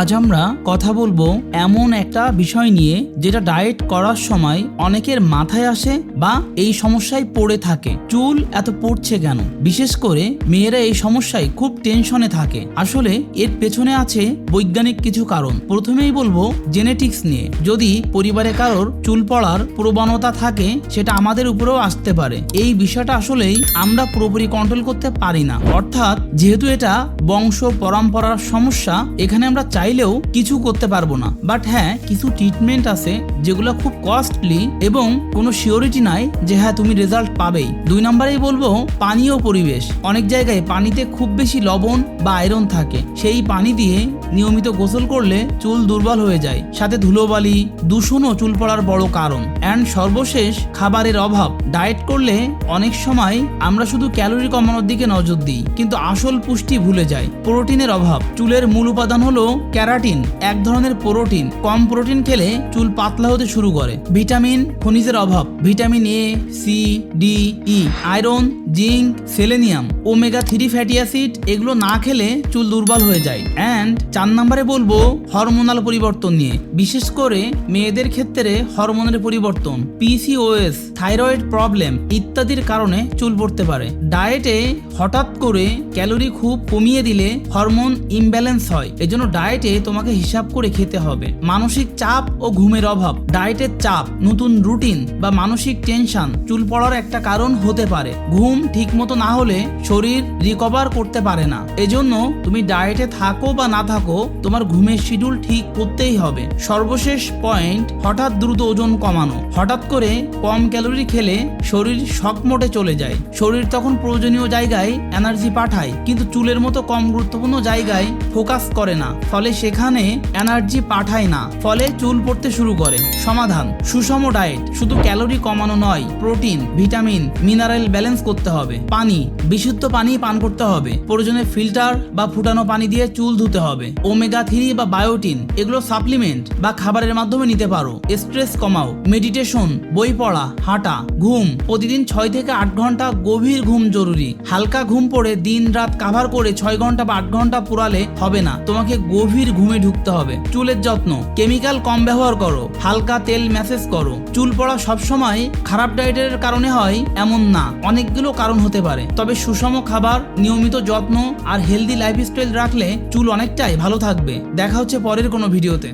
আজ আমরা কথা বলব এমন একটা বিষয় নিয়ে যেটা ডায়েট করার সময় অনেকের মাথায় আসে বা এই সমস্যায় পড়ে থাকে। চুল এত পড়ছে কেন? বিশেষ করে মেয়েরা এই সমস্যায় খুব টেনশনে থাকে। আসলে এর পেছনে আছে বৈজ্ঞানিক কিছু কারণ। প্রথমেই বলব জেনেটিক্স নিয়ে। যদি পরিবারে কারোর চুল পড়ার প্রবণতা থাকে, সেটা আমাদের উপরেও আসতে পারে। এই বিষয়টা আসলেই আমরা পুরোপুরি কন্ট্রোল করতে পারি না। অর্থাৎ যেহেতু এটা বংশ পরম্পরার সমস্যা, এখানে আমরা চাইলেও কিছু করতে পারব না। বাট হ্যাঁ কিছু ট্রিটমেন্ট আছে যেগুলো খুব কস্টলি এবং কোনো শিওরিটি নাই যে হ্যাঁ তুমি রেজাল্ট পাবেই। দুই নম্বরেই বলব, পানীয় পরিবেশ। অনেক জায়গায় পানিতে খুব বেশি লবণ বা আয়রন থাকে। সেই পানি দিয়ে নিয়মিত গোসল করলে চুল দুর্বল হয়ে যায়। সাথে ধুলোবালি, দূষণও চুল পড়ার বড় কারণ। অ্যান্ড সর্বশেষ, খাবারের অভাব। ডায়েট করলে অনেক সময় আমরা শুধু ক্যালোরি কমানোর দিকে নজর দিই, কিন্তু আসল পুষ্টি ভুলে যাই প্রোটিনের অভাব। চুলের মূল উপাদান হলো ক্যারাটিন। এক ধরনের প্রোটিন। কম প্রোটিন খেলে চুল পাতলা হতে শুরু করে। ভিটামিন, খনিজের অভাব। Vitamin A C D E iron, zinc, selenium, omega three fatty acid, এগুলো না খেলে চুল দুর্বল হয়ে যায়। অ্যান্ড চার নম্বরে বলব হরমোনাল পরিবর্তন নিয়ে। বিশেষ করে মেয়েদের ক্ষেত্রে হরমোনের পরিবর্তন পিসিওএস থাইরয়েড প্রবলেম ইত্যাদির কারণে চুল পড়তে পারে। ডায়েটে হঠাৎ করে ক্যালোরি খুব কমিয়ে দিলে হরমোন ইমব্যালেন্স হয়। এজন্য ডায়েটে তোমাকে হিসাব করে খেতে হবে। মানসিক চাপ ও ঘুমের অভাব। ডায়েটের চাপ, নতুন রুটিন বা মানসিক টেনশন চুল পড়ার একটা কারণ হতে পারে। ঘুম ঠিকমতো না হলে শরীর রিকভার করতে পারে না। এজন্য তুমি ডায়েটে থাকো বা না থাকো তোমার ঘুমের শিডিউল ঠিক করতেই হবে। সর্বশেষ পয়েন্ট হঠাৎ দ্রুত ওজন কমানো। হঠাৎ করে কম ক্যালোরি খেলে শরীর শক মোটে চলে যায়। শরীর তখন প্রয়োজনীয় জায়গায় এনার্জি পাঠায়, কিন্তু চুলের মতো কম গুরুত্বপূর্ণ জায়গায় ফোকাস করে না। ফলে সেখানে এনার্জি পাঠায় না। ফলে চুল পড়তে শুরু করে। সমাধান, সুষম ডায়েট শুধু ক্যালোরি কমানো নয় প্রোটিন ভিটামিন মিনারেল ব্যালেন্স করতে হবে। পানি, বিশুদ্ধ পানি পান করতে হবে। প্রয়োজনে ফিল্টার বা ফুটানো পানি দিয়ে চুল ধুতে হবে। ওমেগা থ্রি বা বায়োটিন এগুলো সাপ্লিমেন্ট বা খাবারের মাধ্যমে নিতে পারো। স্ট্রেস কমাও মেডিটেশন বই পড়া, হাঁটা, ঘুম, প্রতিদিন ছয় থেকে আট ঘণ্টা গভীর ঘুম জরুরি। হালকা ঘুম পড়ে দিন রাত কাভার করে ছয় ঘণ্টা বা আট ঘণ্টা পুরালে হবে না, তোমাকে গভীর ঘুমে ঢুকতে হবে। চুলের যত্ন কেমিক্যাল কম ব্যবহার করো, হালকা তেল ম্যাসেজ করো। চুল পড়া সবসময় খারাপ ডায়েটের কারণে হয়, এমন না, অনেকগুলো কারণ হতে পারে। তবে সুষম খাবার, নিয়মিত যত্ন আর হেলদি লাইফস্টাইল রাখলে চুল অনেকটাই ভালো থাকবে। দেখা হচ্ছে পরের কোনো ভিডিওতে।